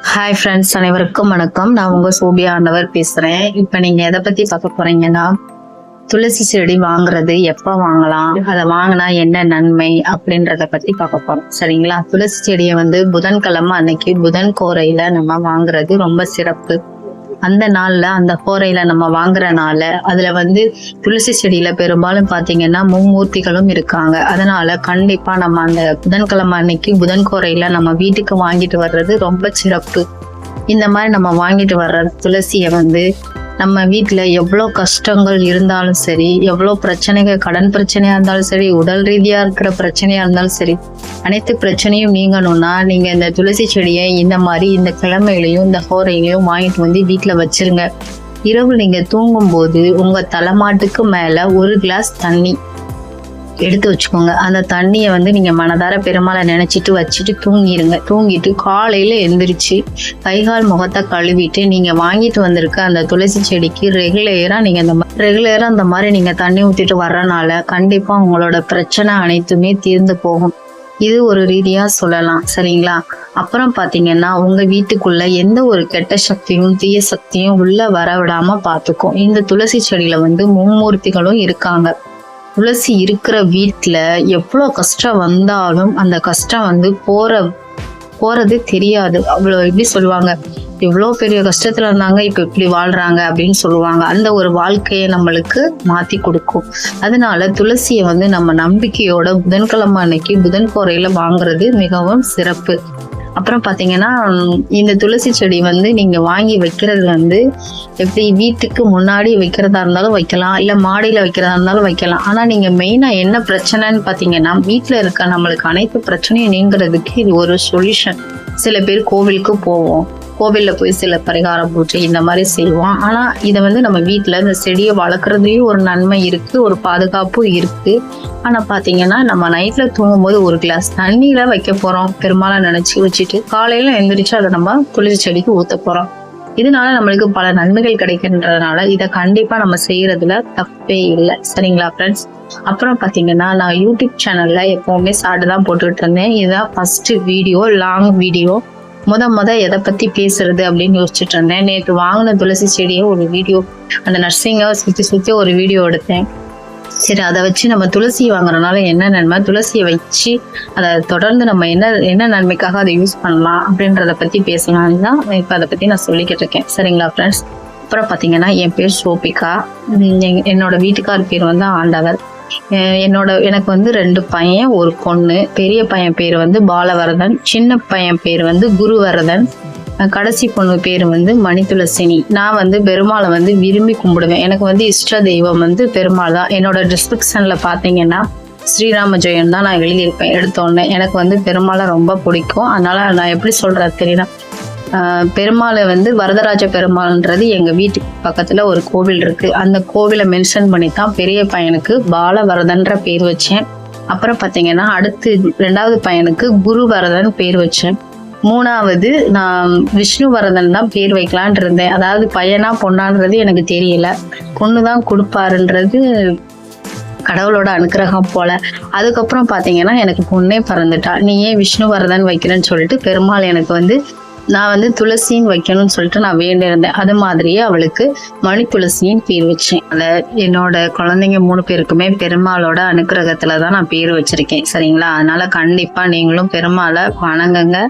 Hi friends அனைவருக்கும் வணக்கம். நான் உங்க சோபியா ஆண்டவர் பேசுறேன். இப்போ நீங்க எதை பத்தி பார்க்க போறீங்கன்னா துளசி செடி வாங்குறது எப்ப வாங்கலாம் அதை வாங்கினா என்ன நன்மை அப்படின்றத பத்தி பார்க்க போறோம். சரிங்களா? துளசி செடியை வந்து புதன்கிழமை அன்னைக்கு புதன் கோரையில நம்ம வாங்குறது ரொம்ப சிறப்பு. அந்த நாள்ல அந்த கோரையில நம்ம வாங்குறனால அதுல வந்து துளசி செடியில பெரும்பாலும் பாத்தீங்கன்னா மும்மூர்த்திகளும் இருக்காங்க. அதனால கண்டிப்பா நம்ம அந்த புதன்கிழமை அன்னைக்கு புதன் கோரையில நம்ம வீட்டுக்கு வாங்கிட்டு வர்றது ரொம்ப சிறப்பு. இந்த மாதிரி நம்ம வாங்கிட்டு வர்ற துளசியை வந்து நம்ம வீட்டில் எவ்வளோ கஷ்டங்கள் இருந்தாலும் சரி எவ்வளோ பிரச்சனைகள் கடன் பிரச்சனையாக இருந்தாலும் சரி உடல் ரீதியாக இருக்கிற பிரச்சனையாக இருந்தாலும் சரி அனைத்து பிரச்சனையும் நீங்கணும்னா நீங்கள் இந்த துளசி செடியை இந்த மாதிரி இந்த கிழமையிலையும் இந்த ஹோரையிலையும் வாங்கிட்டு வந்து வீட்டில் வச்சிருங்க. இரவு நீங்கள் தூங்கும்போது உங்கள் தலைமாட்டுக்கு மேலே ஒரு கிளாஸ் தண்ணி எடுத்து வச்சுக்கோங்க. அந்த தண்ணியை வந்து நீங்கள் மனதார பெருமாளை நினச்சிட்டு வச்சுட்டு தூங்கிடுங்க. தூங்கிட்டு காலையில் எழுந்திரிச்சு கைகால் முகத்தை கழுவிட்டு நீங்கள் வாங்கிட்டு வந்திருக்க அந்த துளசி செடிக்கு ரெகுலராக நீங்கள் அந்த மாதிரி ரெகுலராக அந்த மாதிரி நீங்கள் தண்ணி ஊற்றிட்டு வர்றனால கண்டிப்பாக உங்களோட பிரச்சனை அனைத்துமே தீர்ந்து போகும். இது ஒரு ரீதியாக சொல்லலாம். சரிங்களா? அப்புறம் பார்த்தீங்கன்னா உங்கள் வீட்டுக்குள்ள எந்த ஒரு கெட்ட சக்தியும் தீய சக்தியும் உள்ளே வர விடாமல் பார்த்துக்கும் இந்த துளசி செடியில் வந்து மும்மூர்த்திகளும் இருக்காங்க. துளசி இருக்கிற வீட்டில் எவ்வளோ கஷ்டம் வந்தாலும் அந்த கஷ்டம் வந்து போகிற போகிறது தெரியாது. அவ்வளோ எப்படி சொல்லுவாங்க? எவ்வளோ பெரிய கஷ்டத்தில் இருந்தாங்க இப்போ இப்படி வாழ்கிறாங்க அப்படின்னு சொல்லுவாங்க. அந்த ஒரு வாழ்க்கையை நம்மளுக்கு மாற்றி கொடுக்கும். அதனால துளசியை வந்து நம்ம நம்பிக்கையோட புதன்கிழமை அன்னைக்கு புதன் கோரையில் வாங்குறது மிகவும் சிறப்பு. அப்புறம் பார்த்தீங்கன்னா இந்த துளசி செடி வந்து நீங்கள் வாங்கி வைக்கிறது வந்து எப்படி வீட்டுக்கு முன்னாடி வைக்கிறதா இருந்தாலும் வைக்கலாம் இல்லை மாடியில் வைக்கிறதா இருந்தாலும் வைக்கலாம். ஆனால் நீங்கள் மெயினாக என்ன பிரச்சனைன்னு பார்த்தீங்கன்னா வீட்டில் இருக்க நம்மளுக்கு அனைத்து பிரச்சனையும் நீங்கிறதுக்கு இது ஒரு சொல்யூஷன் சில பேர் கோவிலுக்கு போவோம். கோவிலில் போய் சில பரிகாரம் பூஜை இந்த மாதிரி செய்வோம். ஆனால் இதை வந்து நம்ம வீட்டில் இந்த செடியை வளர்க்குறதுலேயும் ஒரு நன்மை இருக்குது ஒரு பாதுகாப்பும் இருக்குது ஆனால் பார்த்தீங்கன்னா நம்ம நைட்டில் தூங்கும்போது ஒரு கிளாஸ் தண்ணியில் வைக்க போகிறோம் பெரும்பாலும் நினச்சி வச்சுட்டு காலையில் எழுந்திரிச்சு அதை நம்ம குளிர் செடிக்கு ஊற்ற போகிறோம் இதனால நம்மளுக்கு பல நன்மைகள் கிடைக்கின்றதுனால இதை கண்டிப்பா நம்ம செய்யறதுல தப்பே இல்லை. சரிங்களா ஃப்ரெண்ட்ஸ் அப்புறம் பாத்தீங்கன்னா நான் யூடியூப் சேனல்ல எப்பவுமே ஷார்ட் தான் போட்டுக்கிட்டு இருந்தேன். இதுதான் ஃபர்ஸ்ட் வீடியோ லாங் வீடியோ முத முத எதை பத்தி பேசுறது அப்படின்னு யோசிச்சுட்டு இருந்தேன். நேற்று வாங்கின துளசி செடியை ஒரு வீடியோ அந்த நர்சிங்கை சுற்றி சுற்றி ஒரு வீடியோ எடுத்தேன். சரி அதை வச்சு நம்ம துளசி வாங்குறதுனால என்ன நன்மை? துளசியை வச்சு அதை தொடர்ந்து நம்ம என்ன என்ன நன்மைக்காக அதை யூஸ் பண்ணலாம் அப்படின்றத பற்றி பேசலாம்னு தான் இப்போ அதை பற்றி நான் சொல்லிக்கிட்டு இருக்கேன். சரிங்களா ஃப்ரெண்ட்ஸ் அப்புறம் பார்த்தீங்கன்னா என் பேர் சோபிகா. என்னோட வீட்டுக்கார் பேர் வந்து ஆண்டவர். என்னோட எனக்கு வந்து ரெண்டு பையன் ஒரு பொண்ணு. பெரிய பையன் பேர் வந்து பாலவரதன் சின்ன பையன் பேர் வந்து குருவரதன். கடைசி பொண்ணு பேர் வந்து மணித்துளசினி நான் வந்து பெருமாளை வந்து விரும்பி கும்பிடுவேன். எனக்கு வந்து இஷ்ட தெய்வம் வந்து பெருமாள் தான். என்னோட டிஸ்கிரிப்ஷனில் பார்த்தீங்கன்னா ஸ்ரீராம ஜெயம் தான் நான் எழுதியிருப்பேன். எடுத்தோடனே எனக்கு வந்து பெருமாளை ரொம்ப பிடிக்கும். அதனால நான் எப்படி சொல்றது தெரியல. பெருமாளை வந்து வரதராஜ பெருமாள்ன்றது எங்கள் வீட்டுக்கு பக்கத்தில் ஒரு கோவில் இருக்குது அந்த கோவிலை மென்ஷன் பண்ணி தான் பெரிய பையனுக்கு பாலவரதன்ற பேர் வச்சேன். அப்புறம் பார்த்தீங்கன்னா அடுத்து ரெண்டாவது பையனுக்கு குருவரதன் பேர் வச்சேன். மூணாவது நான் விஷ்ணுவரதன் தான் பேர் வைக்கலான் இருந்தேன். அதாவது பையனா பொண்ணான்றது எனக்கு தெரியல. பொண்ணு தான் கொடுப்பாருன்றது கடவுளோட அனுக்கிரகம் போல. அதுக்கப்புறம் பார்த்தீங்கன்னா எனக்கு பொண்ணே பிறந்துட்டா. நீ ஏன் விஷ்ணுவரதன் வைக்கிறேன்னு சொல்லிட்டு பெருமாள் எனக்கு வந்து நான் வந்து துளசின்னு வைக்கணும்னு சொல்லிட்டு நான் வேண்டியிருந்தேன் அது மாதிரியே அவளுக்கு மணி துளசின்னு பேர் வச்சேன். அதை என்னோட குழந்தைங்க மூணு பேருக்குமே பெருமாளோட அனுக்கிரகத்துல தான் நான் பேர் வச்சிருக்கேன். சரிங்களா? அதனால கண்டிப்பா நீங்களும் பெருமாளை வணங்குங்க.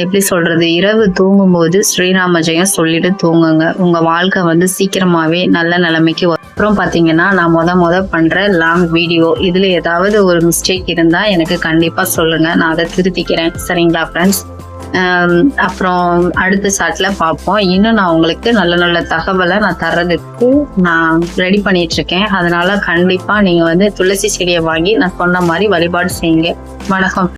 எப்படி சொல்றது? இரவு தூங்கும்போது ஸ்ரீராம ஜெயம் சொல்லிட்டு தூங்குங்க. உங்க வாழ்க்கை வந்து சீக்கிரமாவே நல்ல நிலைமைக்கு வரும். அப்புறம் பாத்தீங்கன்னா நான் முத முத பண்ற லாங் வீடியோ இதுல ஏதாவது ஒரு மிஸ்டேக் இருந்தா எனக்கு கண்டிப்பா சொல்லுங்க. நான் அதை திருத்திக்கிறேன். சரிங்களா ஃப்ரெண்ட்ஸ் அப்புறம் அடுத்த சாட்டில் பார்ப்போம் இன்னும் நான் உங்களுக்கு நல்ல நல்ல தகவலை நான் தர்றதுக்கு நான் ரெடி பண்ணிட்டு இருக்கேன் அதனால கண்டிப்பாக நீங்கள் வந்து துளசி செடியை வாங்கி நான் சொன்ன மாதிரி வழிபாடு செய்யுங்க. வணக்கம்.